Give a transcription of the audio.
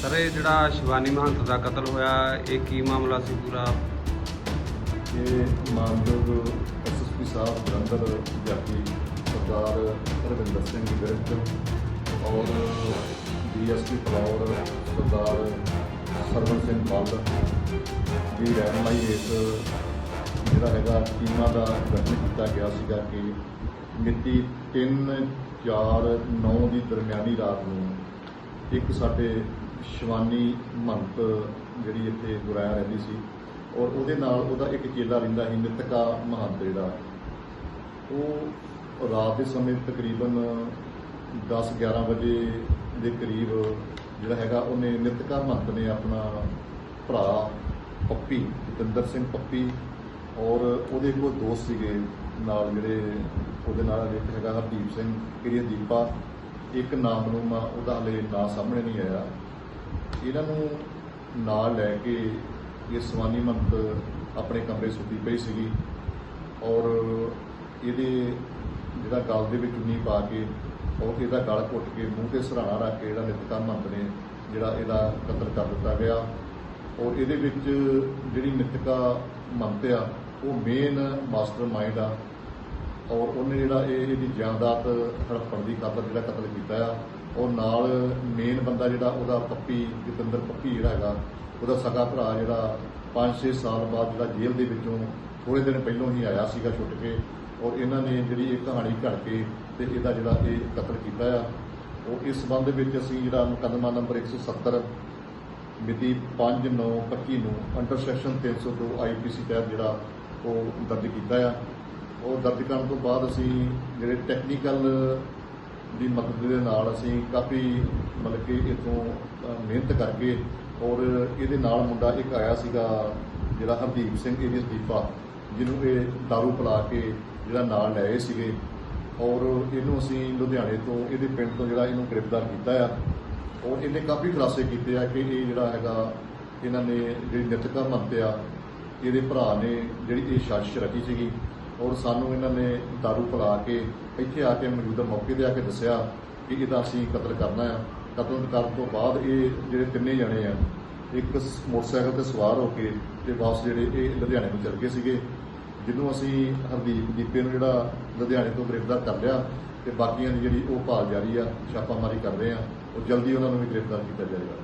Sir, ਇਹ ਜਿਹੜਾ ਸ਼ਿਵਾਨੀ ਮਹੰਤ ਦਾ ਕਤਲ ਹੋਇਆ, ਇਹ ਕੀ ਮਾਮਲਾ ਸੀ ਪੂਰਾ? ਇਹ ਮਾਨਯੋਗ ਐਸਐਸਪੀ ਸਾਹਿਬ, ਜਲੰਧਰ ਜਾਤੀ ਸਰਦਾਰ ਰਵਿੰਦਰ ਸਿੰਘ ਵਿਰਕ ਔਰ ਡੀਐਸਪੀ ਫਲੌਰ ਸਰਦਾਰ ਸਰਵਨ ਸਿੰਘ ਬੱਲ ਦੀ ਰਹਿਨਮਾਈ ਇਸ ਜਿਹੜਾ ਹੈਗਾ ਟੀਮਾਂ ਦਾ ਗਠਨ ਕੀਤਾ ਗਿਆ ਸੀਗਾ ਕਿ ਮਿਤੀ 3 4 9 ਦੀ ਦਰਮਿਆਨੀ ਰਾਤ ਨੂੰ ਇੱਕ ਸਾਡੇ ਸ਼ਿਵਾਨੀ ਮਹੰਤ ਜਿਹੜੀ ਇੱਥੇ ਗੁਰਾਇਆ ਰਹਿੰਦੀ ਸੀ ਔਰ ਉਹਦੇ ਨਾਲ ਉਹਦਾ ਇੱਕ ਚੇਲਾ ਰਹਿੰਦਾ ਸੀ ਨਿਤਕਾ ਮਹੰਤ ਜਿਹੜਾ ਉਹ ਰਾਤ ਦੇ ਸਮੇਂ ਤਕਰੀਬਨ 10 11 ਵਜੇ ਦੇ ਕਰੀਬ ਜਿਹੜਾ ਹੈਗਾ ਉਹਨੇ ਨਿਤਕਾ ਮਹੰਤ ਨੇ ਆਪਣਾ ਭਰਾ ਪੱਪੀ, ਜਤਿੰਦਰ ਸਿੰਘ ਪੱਪੀ ਔਰ ਉਹਦੇ ਕੋਲ ਦੋਸਤ ਸੀਗੇ ਨਾਲ ਜਿਹੜੇ ਉਹਦੇ ਨਾਲ ਇੱਕ ਹੈਗਾ ਹਰਦੀਪ ਸਿੰਘ ਕਿਰਿਆ ਦੀਪਾ। ਇੱਕ ਨਾਮ ਨੂੰ ਉਹਦਾ ਹਲੇ ਨਾਂ ਸਾਹਮਣੇ ਨਹੀਂ ਆਇਆ। ਇਹਨਾਂ ਨੂੰ ਨਾਲ ਲੈ ਕੇ ਇਹ ਸਵਾਨੀ ਮੰਤ ਆਪਣੇ ਕਮਰੇ ਸੁੱਤੀ ਪਈ ਸੀਗੀ ਔਰ ਇਹਦੇ ਜਿਹੜਾ ਗਲ ਦੇ ਵਿੱਚ ਉਨੀ ਪਾ ਕੇ ਔਰ ਇਹਦਾ ਗਲ ਘੁੱਟ ਕੇ ਮੂੰਹ ਤੇ ਸਰਾਣਾ ਰੱਖ ਕੇ ਜਿਹੜਾ ਨਿਤਕਾ ਮੰਤ ਨੇ, ਜਿਹੜਾ ਇਹਦਾ ਕਤਲ ਕਰ ਦਿੱਤਾ ਗਿਆ। ਔਰ ਇਹਦੇ ਵਿੱਚ ਜਿਹੜੀ ਨਿਤਕਾ ਮੰਤ ਆ, ਉਹ ਮੇਨ ਮਾਸਟਰ ਮਾਈਂਡ ਆ। ਔਰ ਉਹਨੇ ਜਿਹੜਾ ਇਹ, ਇਹਦੀ ਜਾਇਦਾਦ ਹੜੱਪਣ ਦੀ ਖਾਤਰ ਜਿਹੜਾ ਕਤਲ ਕੀਤਾ ਆ। ਔਰ ਨਾਲ ਮੇਨ ਬੰਦਾ ਜਿਹੜਾ ਉਹਦਾ ਪੱਪੀ, ਜਤਿੰਦਰ ਪੱਪੀ ਜਿਹੜਾ ਹੈਗਾ, ਉਹਦਾ ਸਗਾ ਭਰਾ ਜਿਹੜਾ 5-6 ਸਾਲ ਬਾਅਦ ਜਿਹੜਾ ਜੇਲ੍ਹ ਦੇ ਵਿੱਚੋਂ ਥੋੜੇ ਦਿਨ ਪਹਿਲਾਂ ਹੀ ਆਇਆ ਸੀਗਾ ਛੁੱਟ ਕੇ ਔਰ ਇਹਨਾਂ ਨੇ ਜਿਹੜੀ ਇਹ ਕਹਾਣੀ ਘੜ ਕੇ ਤੇ ਇਹਦਾ ਜਿਹੜਾ ਇਹ ਕਤਲ ਕੀਤਾ ਆ। ਉਹ ਇਸ ਸੰਬੰਧ ਵਿੱਚ ਅਸੀਂ ਜਿਹੜਾ ਮੁਕੱਦਮਾ ਨੰਬਰ 170 ਮਿਤੀ 5/9/25 ਨੂੰ ਅੰਡਰ ਸੈਕਸ਼ਨ 302 ਆਈਪੀਸੀ ਤਹਿਤ ਜਿਹੜਾ ਉਹ ਦਰਜ ਕੀਤਾ ਆ। ਉਹ ਦਰਜ ਕਰਨ ਤੋਂ ਬਾਅਦ ਅਸੀਂ ਜਿਹੜੇ ਟੈਕਨੀਕਲ ਦੀ ਮਦਦ ਦੇ ਨਾਲ ਅਸੀਂ ਕਾਫੀ ਮਤਲਬ ਕਿ ਇਥੋਂ ਮਿਹਨਤ ਕਰਕੇ ਔਰ ਇਹਦੇ ਨਾਲ ਮੁੰਡਾ ਇੱਕ ਆਇਆ ਸੀਗਾ ਜਿਹੜਾ ਹਰਦੀਪ ਸਿੰਘ ਏਰੀਅਸ ਦੀਪਾ ਜਿਹਨੂੰ ਇਹ दारू ਪਿਲਾ ਕੇ ਜਿਹੜਾ ਨਾਲ ਲੈ ਸੀਗੇ। ਔਰ ਇਹਨੂੰ ਅਸੀਂ ਲੁਧਿਆਣੇ ਤੋਂ, ਇਹਦੇ ਪਿੰਡ ਤੋਂ ਜਿਹੜਾ ਇਹਨੂੰ ਗ੍ਰਿਫਤਾਰ ਕੀਤਾ ਆ। ਔਰ ਇਹਨੇ ਕਾਫੀ ਖੁਲਾਸੇ ਕੀਤੇ ਆ ਕਿ ਇਹ ਜਿਹੜਾ ਹੈਗਾ, ਇਹਨਾਂ ਨੇ ਜਿਹੜੀ ਨਿਤਕਾ ਮੰਤਿਆ ਇਹਦੇ ਭਰਾ ਨੇ ਜਿਹੜੀ ਇਹ ਸਾਜ਼ਿਸ਼ ਰਚੀ ਸੀਗੀ। ਔਰ ਸਾਨੂੰ ਇਹਨਾਂ ਨੇ ਦਾਰੂ ਪਿਲਾ ਕੇ ਇੱਥੇ ਆ ਕੇ ਮੌਜੂਦਾ ਮੌਕੇ ਤੇ ਆ ਕੇ ਦੱਸਿਆ ਕਿ ਇਹਦਾ ਅਸੀਂ ਕਤਲ ਕਰਨਾ ਆ। ਕਤਲ ਕਰਨ ਤੋਂ ਬਾਅਦ ਇਹ ਜਿਹੜੇ ਤਿੰਨੇ ਜਣੇ ਆ, ਇੱਕ ਮੋਟਰਸਾਈਕਲ ਤੇ ਸਵਾਰ ਹੋ ਕੇ ਤੇ ਵਾਪਸ ਜਿਹੜੇ ਇਹ ਲੁਧਿਆਣੇ ਨੂੰ ਚਲ ਗਏ ਸੀਗੇ। ਜਿਹਨੂੰ ਅਸੀਂ ਹਰਦੀਪ, ਦੀਪੇ ਨੂੰ ਜਿਹੜਾ ਲੁਧਿਆਣੇ ਤੋਂ ਗ੍ਰਿਫਤਾਰ ਕਰ ਲਿਆ ਤੇ ਬਾਕੀਆਂ ਦੀ ਜਿਹੜੀ ਉਹ ਭਾਲ ਜਾਰੀ ਆ, ਛਾਪਾਮਾਰੀ ਕਰ ਰਹੇ ਆ। ਉਹ ਜਲਦੀ ਉਹਨਾਂ ਨੂੰ ਵੀ ਗ੍ਰਿਫਤਾਰ ਕੀਤਾ ਜਾਏਗਾ।